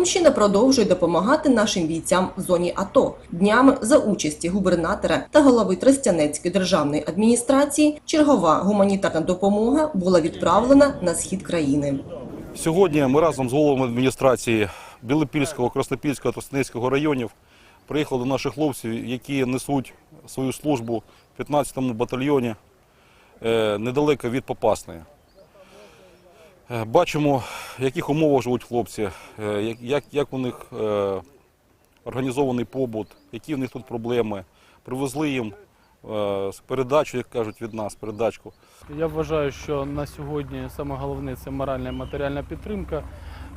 Сумщина продовжує допомагати нашим бійцям в зоні АТО. Днями за участі губернатора та голови Тростянецької державної адміністрації чергова гуманітарна допомога була відправлена на схід країни. Сьогодні ми разом з головами адміністрації Білопільського, Краснопільського та Станицького районів приїхали до наших хлопців, які несуть свою службу в 15-му батальйоні е, недалеко від Попасної. Е, Бачимо, в яких умовах живуть хлопці, е, як, як, у них е, організований побут, які в них тут проблеми. Привезли їм е, передачу, як кажуть від нас, передачку. Я вважаю, що на сьогодні саме головне це моральна і матеріальна підтримка.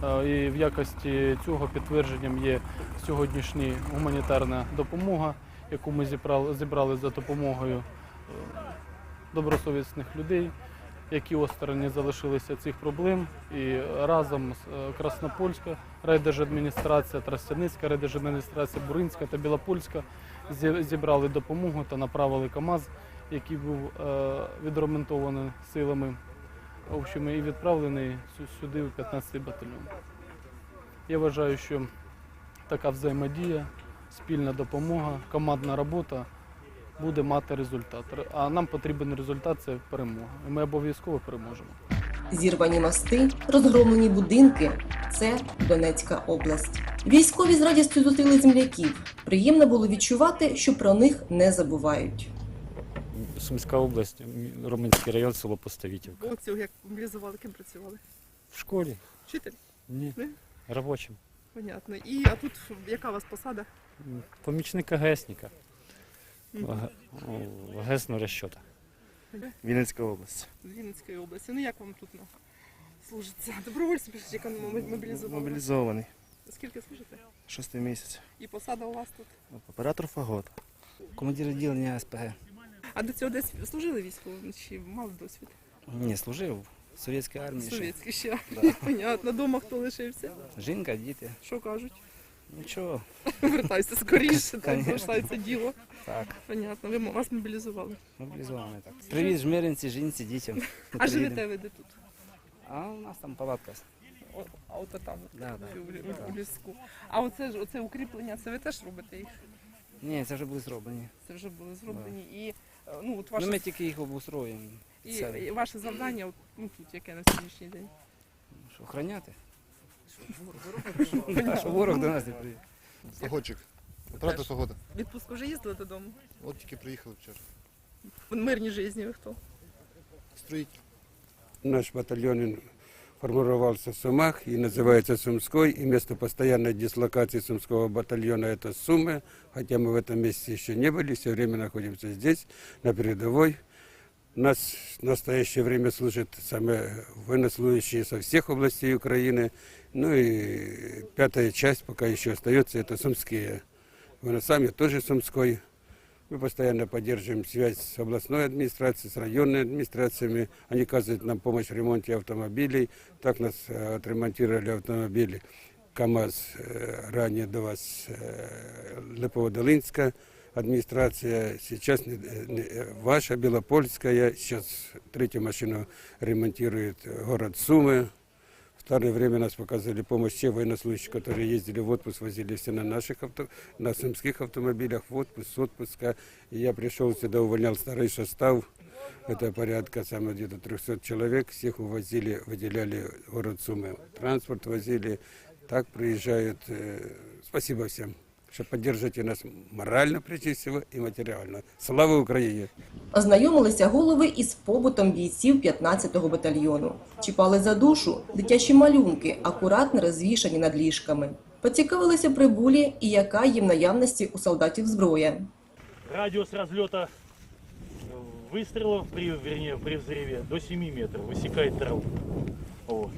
І в якості цього підтвердженням є сьогоднішня гуманітарна допомога, яку ми зібрали, за допомогою добросовісних людей, які осторонь залишилися цих проблем. І разом е, Краснопольська райдержадміністрація, Тростяницька райдержадміністрація, Буринська та Білопольська зі- зібрали допомогу та направили КАМАЗ, який був е, відремонтований силами общими і відправлений сю- сюди в 15-й батальйон. Я вважаю, що така взаємодія, спільна допомога, командна робота буде мати результат. А нам потрібен результат це перемога. І ми обов'язково переможемо. Зірвані мости, розгромлені будинки це Донецька область. Військові з радістю зустріли земляків. Приємно було відчувати, що про них не забувають. Сумська область, Роменський район, село Поставітівка. Хлопців як мобілізували, ким працювали? В школі? Вчитель, Ні. Ні? Робочим. понятно. І а тут яка у вас посада? М, Помічник АГСника. Мгм. ГЕСного розчота. Вінницька область. З Вінницької області. Ну як вам тут ну, служиться? Добровольці пишуть, яка мобілізували. Мобілізований. Скільки служите? Шостий місяць. І посада у вас тут? Оператор фагот. Командир відділення СПГ. А до цього десь служили військово чи мали досвід? Ні, служив в совєтській армії. ще. Совєтський ще. Да. Понятно. Дома хто лишився? Жінка, діти. Що кажуть? Нічого. Вертайся скоріше, там Конечно. залишається діло. Так, Понятно. Ви вас мобілізували. мобілізований так. Привіт жмеринці, жінці, дітям. А живете ви де тут? А у нас там палатка. О, А от там Да, да. у, у ліску. А оце ж оце укріплення, це ви теж робите їх? Ні, це вже були зроблені. Це вже були зроблені. І е, ну от ваше, Ну, ми тільки їх обустроїмо. і, і ваше завдання ну, тут яке на сьогоднішній день. А Що ворог до нас не приїде. Сагодчик. Оператор Сагода. Відпустку вже їздили додому? От тільки приїхали вчора. В мирній житті ви хто? Строїтель. Наш батальон формировался в Сумах и называется Сумской. И место постоянной дислокации Сумского батальона это Сумы. Хотя мы в этом месте еще не были, все время находимся здесь, на передовой. У нас в настоящее время служат самые военнослужащие со всех областей Украины. Ну и пятая часть пока еще остается, это сумские. Мы сами тоже сумской. Мы постоянно поддерживаем связь с областной администрацией, с районными администрациями. Они оказывают нам помощь в ремонте автомобилей. Так нас э, отремонтировали автомобили КАМАЗ э, ранее до вас э, Липово-Долинская Администрация. Сейчас ваша Белопольская. Сейчас третью машину ремонтирует город Сумы. В старое время нас показывали помощь те военнослужащие, которые ездили в отпуск, возили все на наших авто, на сумских автомобилях в отпуск, с отпуска. И я пришел сюда, увольнял старый состав. Это порядка самое где-то 300 человек. Всех увозили, выделяли город Сумы. Транспорт возили. Так приезжают. Э, Спасибо всем, что поддержите нас морально, прежде всего, и материально. Слава Украине! Ознайомилися голови із побутом бійців 15-го батальйону. Чіпали за душу дитячі малюнки, акуратно розвішані над ліжками. Поцікавилися прибулі і яка є в наявності у солдатів зброя. Радиус разлета э, выстрелов при, вернее, при взрыве до 7 метров высекает траву. Вот.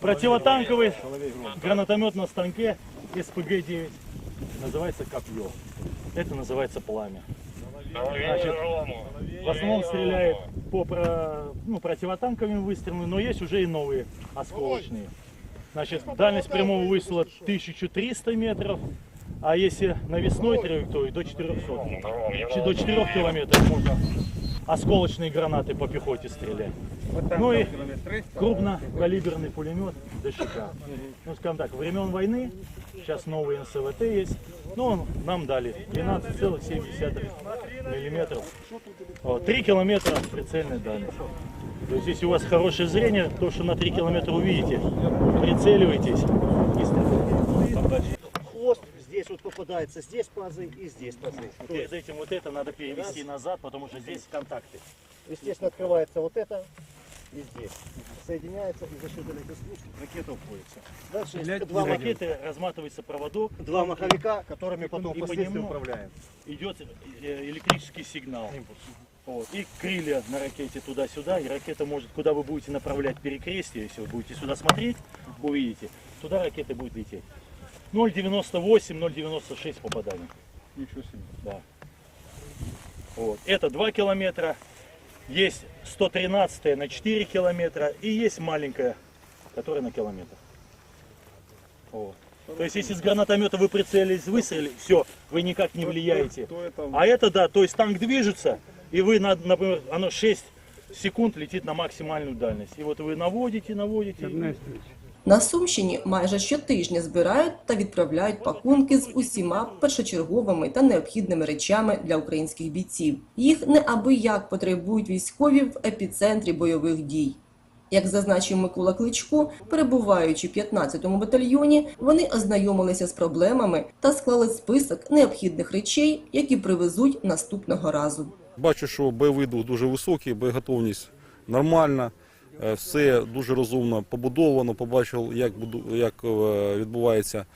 Противотанковый гранатомет на станке СПГ-9 называется копье. Это называется пламя. Значит, в основном стреляет по про, ну, противотанковым выстрелам, но есть уже и новые осколочные. Значит, дальность прямого выстрела 1300 метров, а если навесной траектории до 400, Чи- до 4 километров можно осколочные гранаты по пехоте стрелять. Ну и крупнокалиберный пулемет ДШК. Ну, скажем так, времен войны, сейчас новый НСВТ есть, но он нам дали 12,7 миллиметров. Вот, 3 километра прицельной дальности. То есть, если у вас хорошее зрение, то, что на 3 километра увидите, прицеливайтесь и стреляйте. Хвост здесь вот попадается, здесь пазы и здесь пазы. Перед этим вот это надо перевести назад, потому что здесь контакты. Естественно, открывается вот это и здесь. Соединяется и за счет спуск ракета уходится. Дальше есть два, ракеты разматывается проводок, два маховика, которыми потом И по нему управляем. идет э, электрический сигнал. Вот. И крылья на ракете туда-сюда, и ракета может, куда вы будете направлять перекрестие, если вы будете сюда смотреть, увидите, туда ракета будет лететь. 0,98-0,96 попаданий. Ничего себе. Да. Вот. Это 2 километра, есть 113 на 4 километра и есть маленькая, которая на километр. Вот. То есть, если с гранатомета вы прицелились, выстрелили, все, вы никак не влияете. А это да, то есть танк движется, и вы, на- например, оно 6 секунд летит на максимальную дальность. И вот вы наводите, наводите. На Сумщині майже щотижня збирають та відправляють пакунки з усіма першочерговими та необхідними речами для українських бійців. Їх неабияк потребують військові в епіцентрі бойових дій. Як зазначив Микола Кличко, перебуваючи в 15-му батальйоні, вони ознайомилися з проблемами та склали список необхідних речей, які привезуть наступного разу. Бачу, що бойовий дух дуже високий, боєготовність нормальна, все дуже розумно побудовано. Побачив, як, як е, відбувається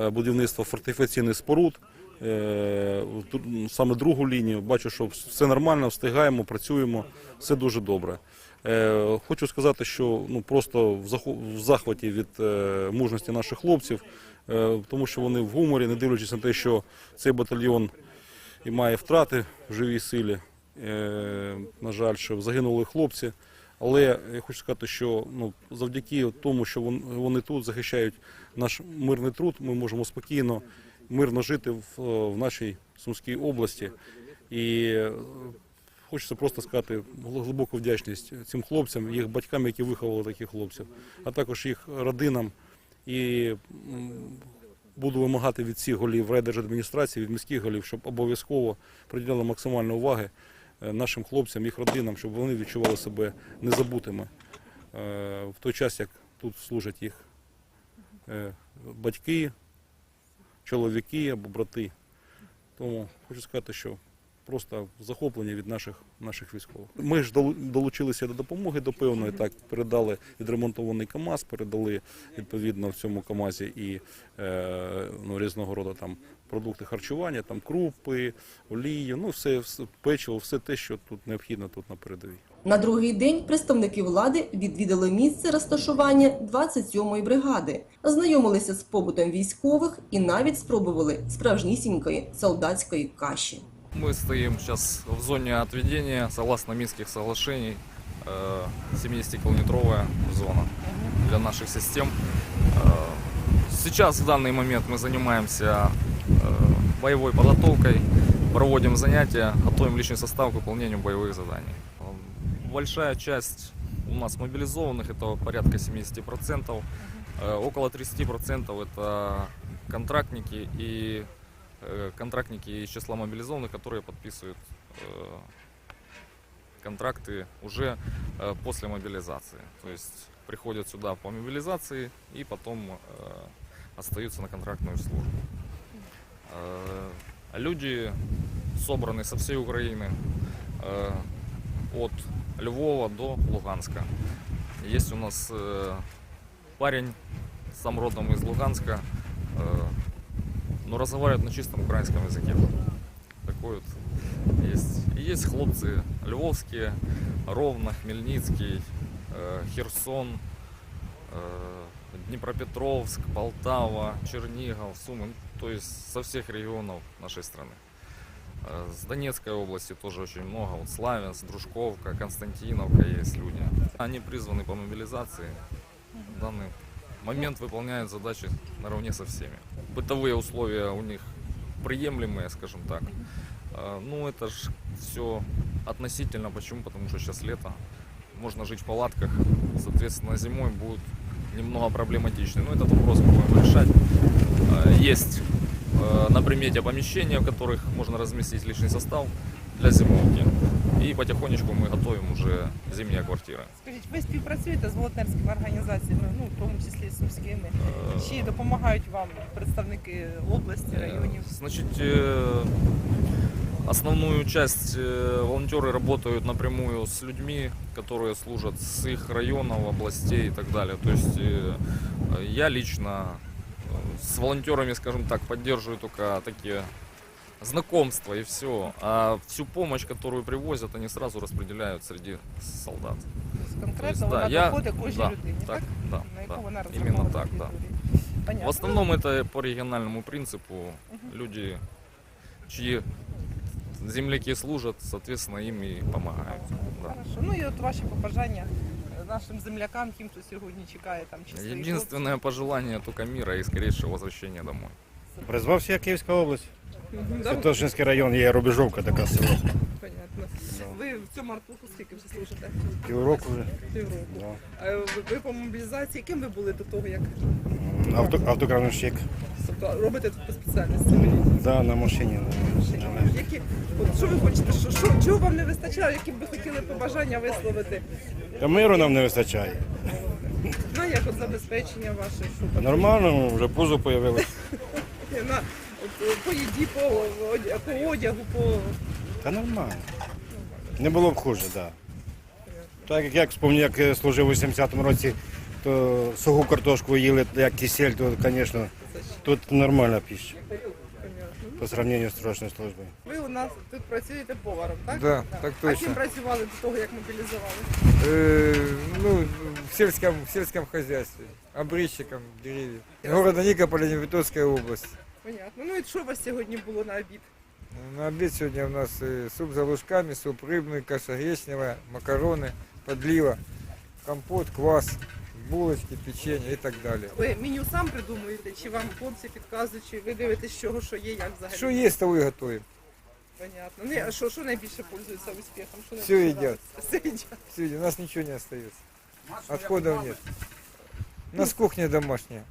е, будівництво фортифікаційних споруд. Е, Саме другу лінію. Бачу, що все нормально, встигаємо, працюємо, все дуже добре. Е, Хочу сказати, що ну просто в захваті від е, мужності наших хлопців, е, тому що вони в гуморі, не дивлячись на те, що цей батальйон і має втрати в живій силі. Е, на жаль, що загинули хлопці. Але я хочу сказати, що ну, завдяки тому, що вони тут захищають наш мирний труд, ми можемо спокійно, мирно жити в, в нашій Сумській області. І е, хочеться просто сказати глибоку вдячність цим хлопцям, їх батькам, які виховали таких хлопців, а також їх родинам. І буду вимагати від всіх голів райдержадміністрації, від міських голів, щоб обов'язково приділяли максимально уваги нашим хлопцям, їх родинам, щоб вони відчували себе незабутими е, в той час, як тут служать їх е, батьки, чоловіки або брати. Тому хочу сказати, що просто захоплення від наших, наших військових. Ми ж долучилися до допомоги до певної, так, передали відремонтований КАМАЗ, передали відповідно в цьому КАМАЗі і е, ну, різного роду там продукти харчування, там крупи, олію, ну все, все печиво, все те, що тут необхідно тут на передовій. На другий день представники влади відвідали місце розташування 27-ї бригади, ознайомилися з побутом військових і навіть спробували справжнісінької солдатської каші. Мы стоим сейчас в зоне отведения, согласно Минских соглашений, э, 70-километровая зона для наших систем. Э, Сейчас, в данный момент, мы занимаемся э, боевой подготовкой, проводим занятия, готовим личный состав к выполнению боевых заданий. Э, Большая часть у нас мобилизованных, это порядка 70%, э, около 30% это контрактники и э, контрактники из числа мобилизованных, которые подписывают э, контракты уже э, после мобилизации. То есть приходят сюда по мобилизации и потом э, остаются на контрактную службу. Э, Люди собраны со всей Украины, э, от Львова до Луганска. Есть у нас э, парень сам родом из Луганска, э, но разговаривает на чистом украинском языке. Такой вот есть. И есть хлопцы львовские, Ровно, Хмельницкий, э, Херсон, э, Днепропетровск, Полтава, Чернигов, Сумы, ну, то есть со всех регионов нашей страны. Э, С Донецкой области тоже очень много, вот Славянск, Дружковка, Константиновка есть люди. Они призваны по мобилизации. Данный момент выполняют задачи наравне со всеми. Бытовые условия у них приемлемые, скажем так. Э, Ну, это же все относительно. Почему? Потому что сейчас лето. Можно жить в палатках. Соответственно, зимой будет немного проблематично. Но этот вопрос мы будем решать. Э, Есть э, на примете помещения, в которых можно разместить личный состав для зимовки. И потихонечку мы готовим уже зимние квартиры. Скажіть, ви співпрацюєте з волонтерськими організаціями, ну в тому числі з сумськими? Э, Чи допомагають вам представники області, районів? Значит, э, основную часть э, волонтеры работают напрямую с людьми, которые служат с их районов, областей и так далее. То есть э, я лично э, с волонтерами, скажем так, поддерживаю только такие знакомства и все. А всю помощь, которую привозят, они сразу распределяют среди солдат. Тобто То Конкретно есть, вона да, я, доходить кожній да, людині, так? так, да, На яку да. вона Именно розрахована так, да. території? Понятно. В основном это по региональному принципу. Люди, чьи земляки служат, соответственно, им и помогают. Да. Хорошо. Ну і от ваші побажання е, нашим землякам, тим, хто сьогодні чекає там чи своїх Единственное пожелание только мира и скорейшего возвращения домой. Призвався я Київська область. Святошинський район є рубежовка така село. Понятно. Ви в цьому артуху скільки вже служите? Півроку вже. Півроку. Да. А ви, ви по мобілізації, ким ви були до того, як Авто, автокрановщик. тобто, робите тут по спеціальності? Да, на машині. Які, от, що ви хочете? Що, що, чого вам не вистачає, які б ви хотіли побажання висловити? Та миру нам не вистачає. Ну, як от забезпечення ваше, що там? Нормально, вже пузо появилось. На, по їді, по, одя- по одягу, по... Та нормально. Не було б хуже, так. Да. Так як я вспомню, як я служив у 80-му році, то суху картошку їли, як кисель, то, звісно, тут нормальна пища по сравнению з срочною службою. Ви у нас тут працюєте поваром, так? Да, так А ким точно. працювали до того, як мобілізували? Э, ну, в сельском, в сельском хозяйстве, обрезчиком деревьев. Города Никополя, Невитовская область. Понятно. Ну і що у вас сьогодні було на обід? На обед сегодня у нас э, суп за лужками, суп рыбный, каша гречневая, макароны, подлива, компот, квас, булочки, печенье и так далее. Ви меню сам придумуєте, чи вам хлопці підказують, чи ви дивитесь, з чого що є, як взагалі? Что есть, того и готовим. Понятно. Ну, а що, що найбільше пользується успіхом? Що Все найбільше едят. нравиться? Все їдять. Все, у нас ничего не остается. Отходов нет. У нас кухня домашняя.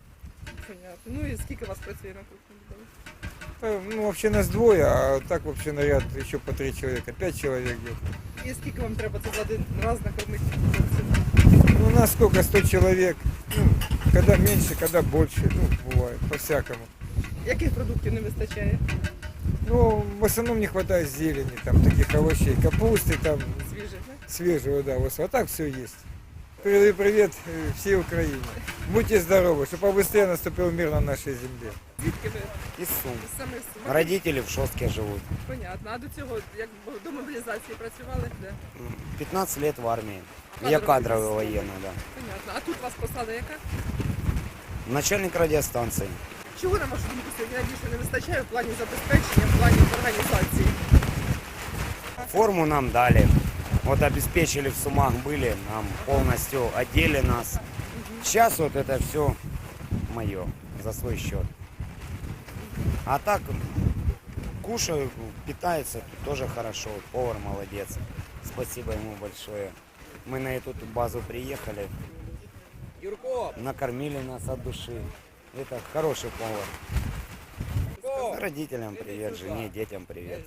Понятно. Ну і скільки вас працює на кухні? людей? Э, Ну, вообще нас двое, а так вообще наряд еще по три человека, пять человек где-то. І скільки вам треба це за один раз накормити хлопців? Ну, у нас сколько, 100 человек. Ну, когда меньше, когда больше, ну, бывает, по-всякому. Яких продуктів не вистачає? Ну, в основном не хватает зелени, там, таких овощей, капусты, там, Свіжих, не? свежего, да, вот, а так все есть. Передаю привет э, всей Украине. Будьте здоровы, чтобы побыстрее наступил мир на нашей земле. Звідки ви? Из Сум. З самих Сум? Родители в Шостке живут. Понятно. А до цього, як до мобілізації працювали? Де? 15 лет в армии. Я Кадровый кадровый представитель. военный, да. Понятно. А тут вас посада яка? Начальник радиостанции. Чого, на вашу думку, сьогодні найбільше не вистачає в плані забезпечення, в плані організації? Форму нам дали. Вот обеспечили в Сумах были, нам полностью одели нас. Сейчас вот это все мое, за свой счет. А так, кушаю, питается тут тоже хорошо. Повар молодец. Спасибо ему большое. Мы на эту базу приехали. Накормили нас от души. Это хороший повар. Родителям привет, жене, детям привет.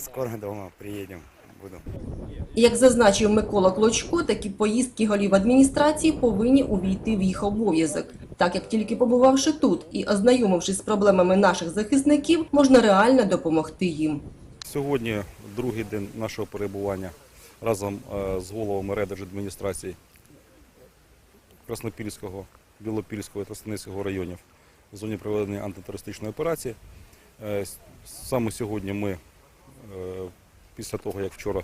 Скоро дома приедем. Як зазначив Микола Клочко, такі поїздки голів адміністрації повинні увійти в їх обов'язок. Так як тільки побувавши тут і ознайомившись з проблемами наших захисників, можна реально допомогти їм. Сьогодні другий день нашого перебування разом е, з головами райдержадміністрації Краснопільського, Білопільського та Станицького районів в зоні проведення антитерористичної операції. Е, Саме сьогодні ми, е, після того як вчора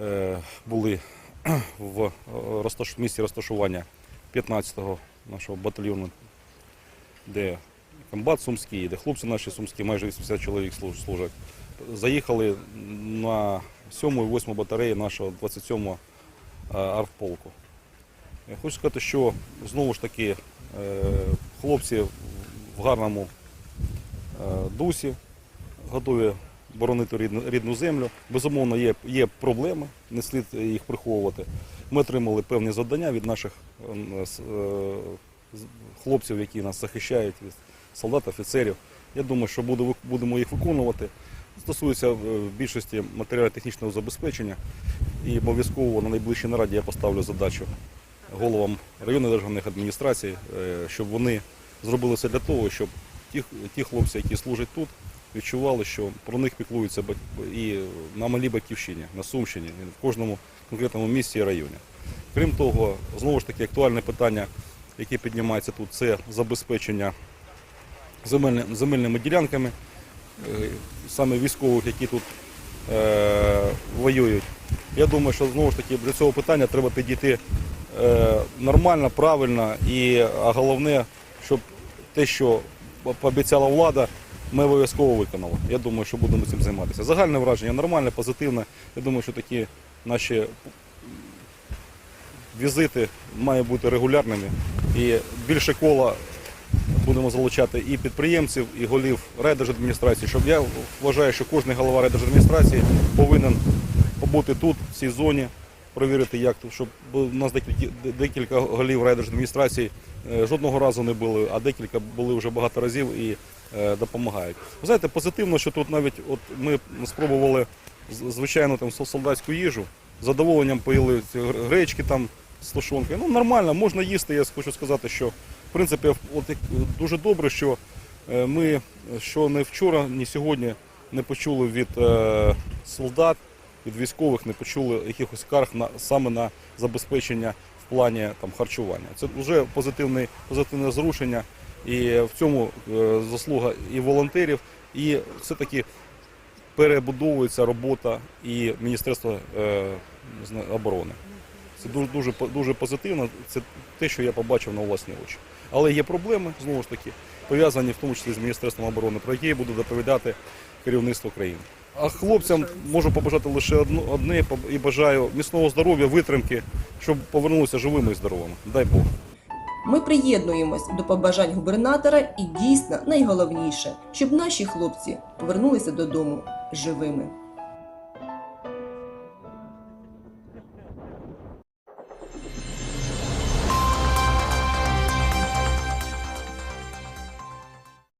е, були в е, розташ- місці розташування 15-го нашого батальйону, де комбат сумський, де хлопці наші сумські, майже 80 чоловік служать. Заїхали на 7 і 8 батареї нашого 27-го е, артполку. Я Хочу сказати, що знову ж таки хлопці в гарному дусі, готові боронити рідну, рідну землю. Безумовно, є, є проблеми, не слід їх приховувати. Ми отримали певні завдання від наших е, с- е, хлопців, які нас захищають, від солдат, офіцерів. Я думаю, що буду- будемо їх виконувати. Стосується е, в більшості матеріально-технічного забезпечення. І обов'язково на найближчій нараді я поставлю задачу головам районних державних адміністрацій, е, щоб вони зробили все для того, щоб ті, ті хлопці, які служать тут, відчували, що про них піклуються і на малій батьківщині, на Сумщині, в кожному конкретному місті і районі. Крім того, знову ж таки, актуальне питання, яке піднімається тут, це забезпечення земельни- земельними ділянками, е, саме військових, які тут е, воюють. Я думаю, що знову ж таки до цього питання треба підійти е, нормально, правильно і а головне, щоб те, що пообіцяла влада, ми обов'язково виконали. Я думаю, що будемо цим займатися. Загальне враження нормальне, позитивне. Я думаю, що такі наші візити мають бути регулярними і більше кола будемо залучати і підприємців, і голів райдержадміністрації, щоб я вважаю, що кожен голова райдержадміністрації повинен побути тут, в цій зоні, перевірити, як тут, щоб у нас декілька, голів райдержадміністрації е, жодного разу не були, а декілька були вже багато разів і допомагають. Ви знаєте, позитивно, що тут навіть от ми спробували з- звичайну там сол- солдатську їжу, задоволенням поїли ці гречки там з тушонкою. Ну нормально, можна їсти. Я хочу сказати, що в принципі от дуже добре, що е, ми що не вчора, ні сьогодні не почули від е, солдат, від військових, не почули якихось скарг на саме на забезпечення в плані там харчування. Це вже позитивне, позитивне зрушення, і в цьому е, заслуга і волонтерів, і все-таки перебудовується робота і Міністерства е, оборони. Це дуже, дуже, дуже позитивно. Це те, що я побачив на власні очі. Але є проблеми, знову ж таки, пов'язані в тому числі з Міністерством оборони, про які я буду доповідати керівництво країни. А хлопцям можу побажати лише одне і бажаю міцного здоров'я, витримки, щоб повернулися живими і здоровими. Дай Бог. Ми приєднуємось до побажань губернатора і дійсно найголовніше, щоб наші хлопці повернулися додому живими.